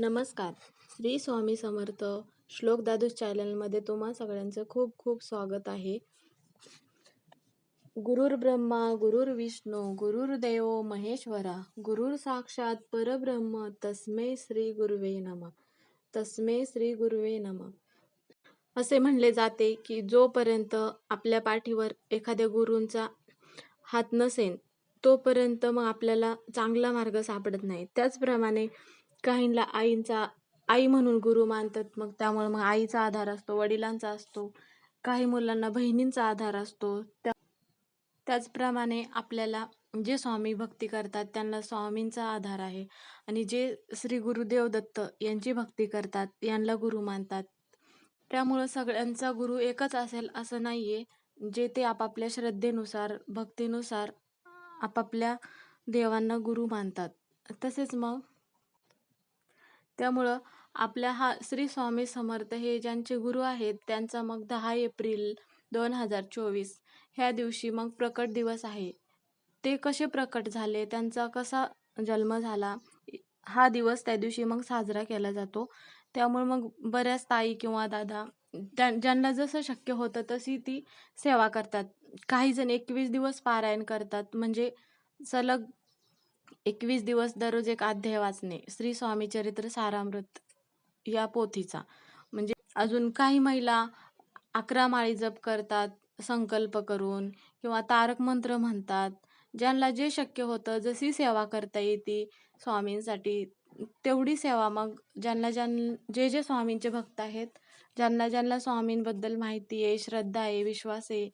नमस्कार. श्री स्वामी समर्थ श्लोक दादूस चॅनलमध्ये तुम्हा सगळ्यांचं खूप खूप स्वागत आहे. गुरुर ब्रह्मा गुरुर विष्णू गुरुर्देव महेश्वरा गुरुर साक्षात परब्रह्म तस्मै श्री गुरुवे नम तस्मै श्री गुरुवे नम. असे म्हणले जाते की जोपर्यंत आपल्या पाठीवर एखाद्या गुरूंचा हात नसेल तोपर्यंत मग आपल्याला चांगला मार्ग सापडत नाही. त्याचप्रमाणे काहींना आईंचा आई म्हणून गुरु मानतात मग त्यामुळे मग आईचा आधार असतो वडिलांचा असतो काही मुलांना बहिणींचा आधार असतो. त्या त्याचप्रमाणे आपल्याला जे स्वामी भक्ती करतात त्यांना स्वामींचा आधार आहे. आणि जे श्री गुरुदेव दत्त यांची भक्ती करतात यांना गुरु मानतात. त्यामुळं सगळ्यांचा गुरु एकच असेल असं नाही आहे जे ते आपापल्या श्रद्धेनुसार भक्तीनुसार आपापल्या देवांना गुरु मानतात. तसेच मग त्यामुळं आपल्या हा श्री स्वामी समर्थ हे ज्यांचे गुरु आहेत त्यांचा मग दहा एप्रिल दोन हजार चोवीस ह्या दिवशी मग प्रकट दिवस आहे. ते कसे प्रकट झाले त्यांचा कसा जन्म झाला हा दिवस त्या दिवशी मग साजरा केला जातो. त्यामुळे मग बऱ्याच ताई किंवा दादा त्या ज्यांना जसं शक्य होतं तशी ती सेवा करतात. काही जण एकवीस दिवस पारायण करतात म्हणजे सलग एकवीस दिवस दररोज एक अध्याय वाचणे श्री स्वामी चरित्र सारामृत या पोथीचा. म्हणजे अजून काही महिला अकरा माळी जप करतात संकल्प करून किंवा तारक मंत्र म्हणतात ज्यांना जे शक्य होतं जशी सेवा करता येते स्वामींसाठी तेवढी सेवा मग ज्यांना ज्यां जे जे स्वामींचे भक्त आहेत ज्यांना ज्यांना स्वामींबद्दल माहिती आहे श्रद्धा आहे विश्वास आहे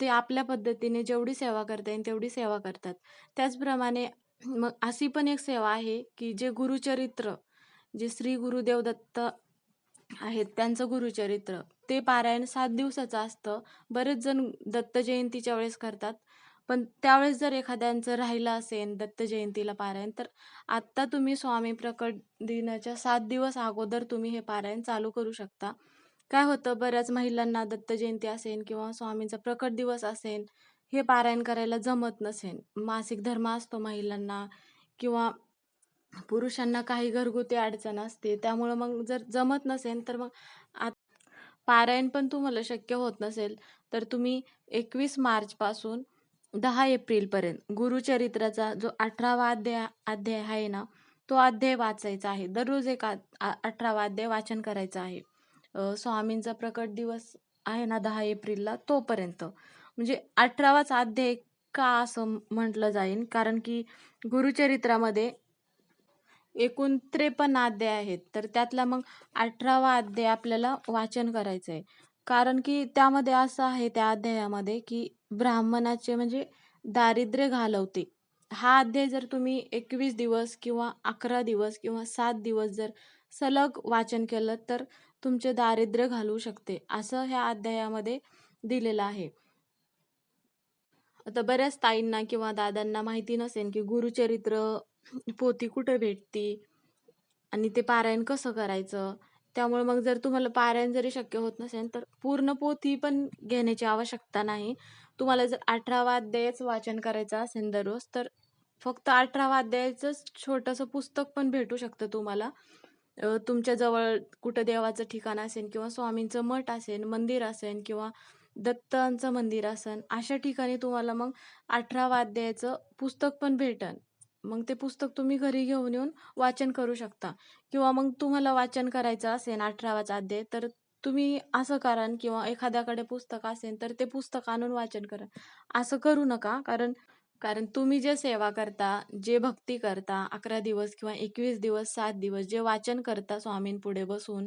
ते आपल्या पद्धतीने जेवढी सेवा करता येईल तेवढी सेवा करतात. त्याचप्रमाणे मग अशी पण एक सेवा आहे की जे गुरुचरित्र जे श्री गुरुदेव दत्त आहेत त्यांचं गुरुचरित्र ते पारायण सात दिवसाचं असतं. बरेच जण दत्त जयंतीच्या वेळेस करतात. पण त्यावेळेस जर एखाद्यांचं राहिलं असेल दत्त जयंतीला पारायण तर आत्ता तुम्ही स्वामी प्रकट दिनाच्या सात दिवस अगोदर तुम्ही हे पारायण चालू करू शकता. काय होतं बऱ्याच महिलांना दत्त जयंती असेल किंवा स्वामींचा प्रकट दिवस असेल हे पारायण करायला जमत नसेन. मासिक धर्म असतो महिलांना किंवा पुरुषांना काही घरगुती अडचण असते त्यामुळं मग जर जमत नसेल तर मग आत पारायण पण तुम्हाला शक्य होत नसेल तर तुम्ही एकवीस मार्चपासून दहा एप्रिलपर्यंत गुरुचरित्राचा जो अठरावा अध्याय अध्याय आहे ना तो अध्याय वाचायचा आहे. दररोज एक अठरावा अध्याय वाचन करायचं आहे. स्वामींचा प्रकट दिवस आहे ना दहा एप्रिलला तोपर्यंत. म्हणजे अठरावाच अध्याय का असं म्हटलं जाईल कारण की गुरुचरित्रामध्ये एकूण त्रेपन्न अध्याय आहेत. तर त्यातला मग अठरावा अध्याय आपल्याला वाचन करायचं आहे कारण की त्यामध्ये असं आहे त्या अध्यायामध्ये की ब्राह्मणाचे म्हणजे दारिद्र्य घालवते. हा अध्याय जर तुम्ही एकवीस दिवस किंवा अकरा दिवस किंवा सात दिवस जर सलग वाचन केलं तर तुमचे दारिद्र्य घालवू शकते. असं ह्या अध्यायामध्ये दिलेलं आहे. आता बऱ्याच ताईंना किंवा दादांना माहिती नसेल की गुरुचरित्र पोथी कुठे भेटती आणि ते पारायण कसं करायचं? त्यामुळे मग जर तुम्हाला पारायण जरी शक्य होत नसेल तर पूर्ण पोथी पण घेण्याची आवश्यकता नाही. तुम्हाला जर अठरा अध्यायच वाचन करायचं असेल दररोज तर फक्त अठरा अध्यायाचं छोटंसं पुस्तक पण भेटू शकतं तुम्हाला. तुमच्या जवळ कुठं देवाचं ठिकाण असेल किंवा स्वामींचं मठ असेल मंदिर असेल किंवा दत्तांचं मंदिर असेल अशा ठिकाणी तुम्हाला मग अठरा अध्यायाचं पुस्तक पण भेटन. मग ते पुस्तक तुम्ही घरी घेऊन येऊन वाचन करू शकता. किंवा मग तुम्हाला वाचन करायचं असेल अठरावाचा अध्याय तर तुम्ही असं करान किंवा एखाद्याकडे पुस्तक असेल तर ते पुस्तक आणून वाचन करा. असं करू नका कारण कारण तुम्ही जे सेवा करता जे भक्ती करता अकरा दिवस किंवा एकवीस दिवस सात दिवस जे वाचन करता स्वामींपुढे बसून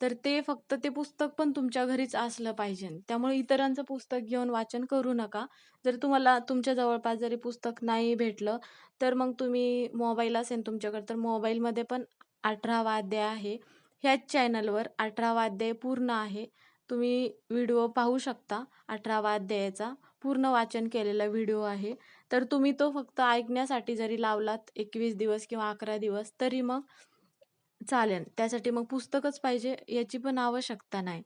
तर ते फक्त ते पुस्तक पण तुमच्या घरीच असलं पाहिजे. त्यामुळे इतरांचं पुस्तक घेऊन वाचन करू नका. जर तुम्हाला तुमच्या जवळपास जरी पुस्तक नाही भेटलं तर मग तुम्ही मोबाईल असेल तुमच्याकडे तर मोबाईलमध्ये पण अठरा वाद्य आहे. ह्याच चॅनलवर अठरा वाद्य पूर्ण आहे. तुम्ही व्हिडिओ पाहू शकता अठरा वाद्याचा पूर्ण वाचन केलेला व्हिडिओ आहे. तर तुम्ही तो फक्त ऐकण्यासाठी जरी लावलात एकवीस दिवस किंवा अकरा दिवस तरी मग चालेल त्यासाठी मग पुस्तकच पाहिजे याची पण आवश्यकता नाही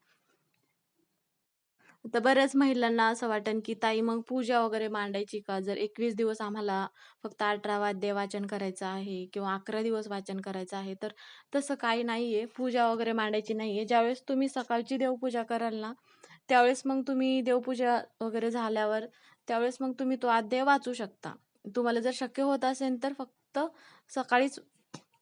तर बऱ्याच महिलांना असं वाटेल की ताई मग पूजा वगैरे मांडायची का? जर 21 दिवस आम्हाला फक्त 18 वाद्य वाचन करायचं आहे किंवा 11 दिवस वाचन करायचं आहे, तर तसं काही नाहीये. पूजा वगैरे मांडायची नाहीये. ज्यावेळेस तुम्ही सकाळची देवपूजा कराल ना, त्यावेळेस मग तुम्ही देवपूजा वगैरे झाल्यावर त्यावेळेस मग तुम्ही तो अध्याय वाचू शकता. तुम्हाला जर शक्य होत असेल तर फक्त सकाळीच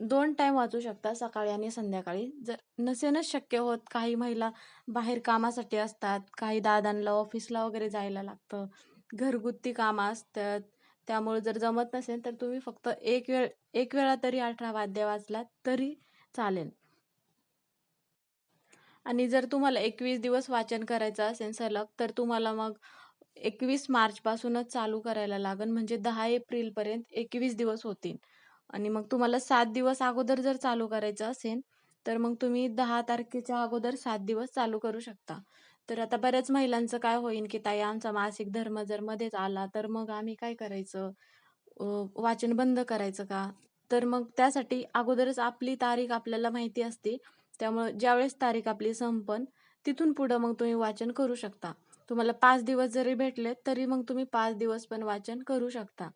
दोन टाईम वाचू शकता, सकाळी आणि संध्याकाळी. जर नसेनच शक्य होत, काही महिला बाहेर कामासाठी असतात, काही दादांना ऑफिसला वगैरे जायला लागतं, घरगुती कामं असतात. त्यामुळे जर जमत नसेल तर तुम्ही फक्त एक वेळ एक वेळा तरी 18 वाद्य वाचलात तरी चालेल. आणि जर तुम्हाला 21 दिवस वाचन करायचं असेल सलग, तर तुम्हाला मग 21 मार्चपासूनच चालू करायला लागेल. म्हणजे दहा एप्रिलपर्यंत 21 दिवस होतील. आणि मग तुम्हाला सात दिवस अगोदर जर चालू करायचं असेल, तर मग तुम्ही दहा तारखेच्या अगोदर सात दिवस चालू करू शकता. तर आता बऱ्याच महिलांचं काय होईल, की ताई आमचा मासिक धर्म जर मध्येच आला, तर मग आम्ही काय करायचं? वाचन बंद करायचं का? तर मग त्यासाठी अगोदरच आपली तारीख आपल्याला माहिती असते. त्यामुळे ज्यावेळेस तारीख आपली संपन, तिथून पुढं मग तुम्ही वाचन करू शकता. तुम्हाला पाच दिवस जरी भेटले, तरी मग तुम्ही पाच दिवस पण वाचन करू शकता.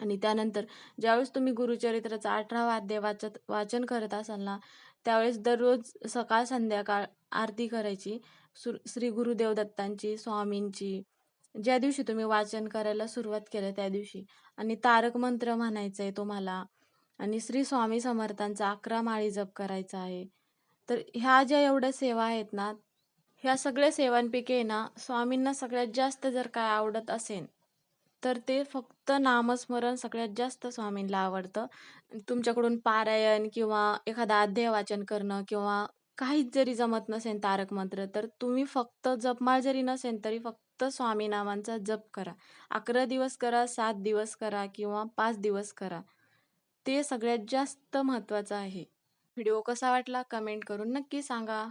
आणि त्यानंतर ज्यावेळेस तुम्ही गुरुचरित्राचा अठरावा अध्याय वाचत वाचन करत असाल ना, त्यावेळेस दररोज सकाळ संध्याकाळ आरती करायची. सु श्री गुरुदेव दत्तांची, स्वामींची. ज्या दिवशी तुम्ही वाचन करायला सुरुवात केलं त्या दिवशी. आणि तारक मंत्र म्हणायचा आहे तुम्हाला. आणि श्री स्वामी समर्थांचा 11 माळी जप करायचा आहे. तर ह्या ज्या एवढ्या सेवा आहेत ना, ह्या सगळ्या सेवांपैकी आहे ना, स्वामींना सगळ्यात जास्त जर काय आवडत असेल, तर ते फक्त नामस्मरण सगळ्यात जास्त स्वामींना आवडतं. तुमच्याकडून पारायण किंवा एखादा अध्याय वाचन करणं किंवा काहीच जरी जमत नसेल तारक मंत्र, तर तुम्ही फक्त जपमाळ जरी नसेल, तरी फक्त स्वामी नामांचा जप करा. 11 दिवस करा, 7 दिवस करा किंवा 5 दिवस करा. ते सगळ्यात जास्त महत्त्वाचं आहे. व्हिडिओ कसा वाटला कमेंट करून नक्की सांगा.